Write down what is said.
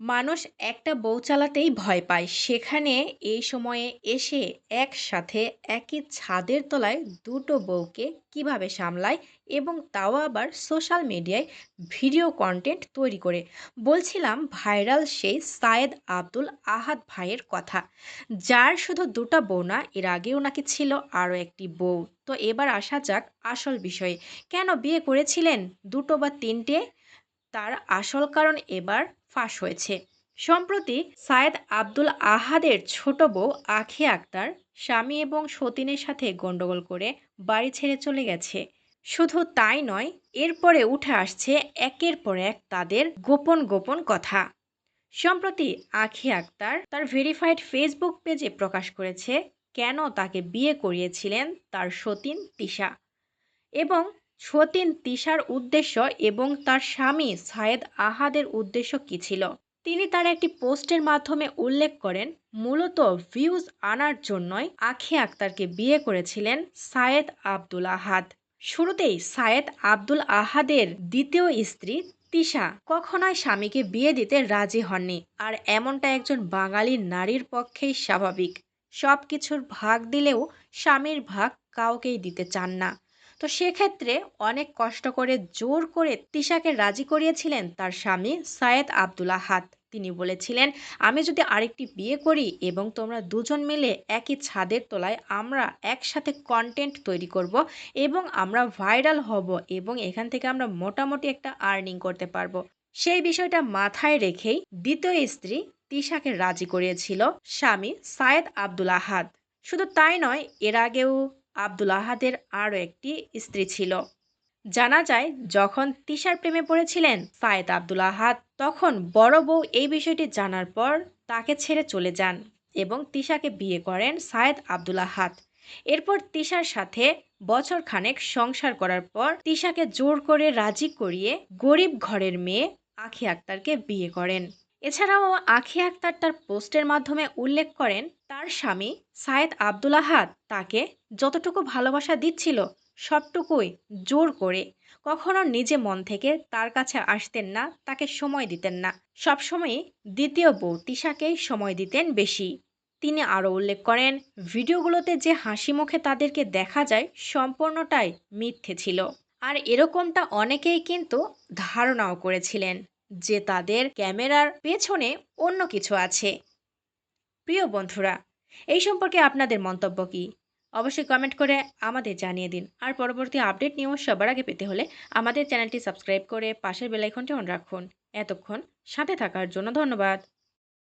মানুষ একটা বউ চালাতেই ভয় পায়। সেখানে এই সময়ে এসে একসাথে একই ছাদের তলায় দুটো বউকে কীভাবে সামলায় এবং তাও আবার সোশ্যাল মিডিয়ায় ভিডিও কন্টেন্ট তৈরি করে। বলছিলাম ভাইরাল সেই সায়েদ আব্দুল আহাদ ভাইয়ের কথা। যার শুধু দুটো বউ না, এর আগেও নাকি ছিল আরও একটি বউ। তো এবার আসা যাক আসল বিষয়ে। কেন বিয়ে করেছিলেন দুটো বা তিনটে? তার আসল কারণ এবার ফাঁস হয়েছে। সম্প্রতি সায়েদ আব্দুল আহাদের ছোট বউ আখি আক্তার, স্বামী এবং সতীনের সাথে গন্ডগোল করে বাড়ি ছেড়ে চলে গেছে। শুধু তাই নয়, এরপরে উঠে আসছে একের পর এক তাদের গোপন গোপন কথা। সম্প্রতি আখি আক্তার তার ভেরিফাইড ফেসবুক পেজে প্রকাশ করেছে, কেন তাকে বিয়ে করিয়েছিলেন তার সতীন তিশা। এবং সতীন তিশার উদ্দেশ্য এবং তার স্বামী সায়েদ আহাদের উদ্দেশ্য কী ছিল? তিনি তার একটি পোস্টের মাধ্যমে উল্লেখ করেন, মূলত ভিউজ আনার জন্যই আখি আক্তারকে বিয়ে করেছিলেন সায়েদ আব্দুল আহাদ। শুরুতেই সায়েদ আব্দুল আহাদের দ্বিতীয় স্ত্রী তিশা কখনোই স্বামীকে বিয়ে দিতে রাজি হননি আর এমনটা একজন বাঙালি নারীর পক্ষেই স্বাভাবিক। সব কিছুর ভাগ দিলেও স্বামীর ভাগ কাউকেই দিতে চান না। তো সেক্ষেত্রে অনেক কষ্ট করে জোর করে তিশাকে রাজি করিয়েছিলেন তার স্বামী সায়েদ আব্দুল আহাদ। তিনি বলেছিলেন, আমি যদি আরেকটি বিয়ে করি এবং তোমরা দুজন মিলে একই ছাদের তলায় আমরা একসাথে কন্টেন্ট তৈরি করব এবং আমরা ভাইরাল হব এবং এখান থেকে আমরা মোটামুটি একটা আর্নিং করতে পারব। সেই বিষয়টা মাথায় রেখেই দ্বিতীয় স্ত্রী তিশাকে রাজি করিয়েছিল স্বামী সায়েদ আব্দুল আহাদ। শুধু তাই নয়, এর আগেও আব্দুল আহাদের আরও একটি স্ত্রী ছিল। জানা যায়, যখন তিশার প্রেমে পড়েছিলেন সায়েদ আব্দুল আহাদ তখন বড় বউ এই বিষয়টি জানার পর তাকে ছেড়ে চলে যান এবং তিশাকে বিয়ে করেন সায়েদ আব্দুল আহাদ এরপর তিশার সাথে বছর খানেক সংসার করার পর তিশাকে জোর করে রাজি করিয়ে গরিব ঘরের মেয়ে আখি আক্তারকে বিয়ে করেন। এছাড়াও আখি আক্তার তার পোস্টের মাধ্যমে উল্লেখ করেন, তার স্বামী সায়েদ আব্দুল আহাদ তাকে যতটুকু ভালোবাসা দিচ্ছিল, সবটুকুই জোর করে। কখনো নিজে মন থেকে তার কাছে আসতেন না, তাকে সময় দিতেন না। সবসময়ই দ্বিতীয় বউ তিশাকেই সময় দিতেন বেশি। তিনি আরও উল্লেখ করেন, ভিডিওগুলোতে যে হাসি মুখে তাদেরকে দেখা যায়, সম্পূর্ণটাই মিথ্যে ছিল। আর এরকমটা অনেকেই কিন্তু ধারণাও করেছিলেন। যে তাদের ক্যামেরার পেছনে অন্য কিছু আছে। প্রিয় বন্ধুরা, এই সম্পর্কে আপনাদের মন্তব্য কী? অবশ্যই কমেন্ট করে আমাদের জানিয়ে দিন। আর পরবর্তী আপডেট নিউজ সবার আগে পেতে হলে আমাদের চ্যানেলটি সাবস্ক্রাইব করে পাশের বেলাইকনটি অন রাখুন। এতক্ষণ সাথে থাকার জন্য ধন্যবাদ।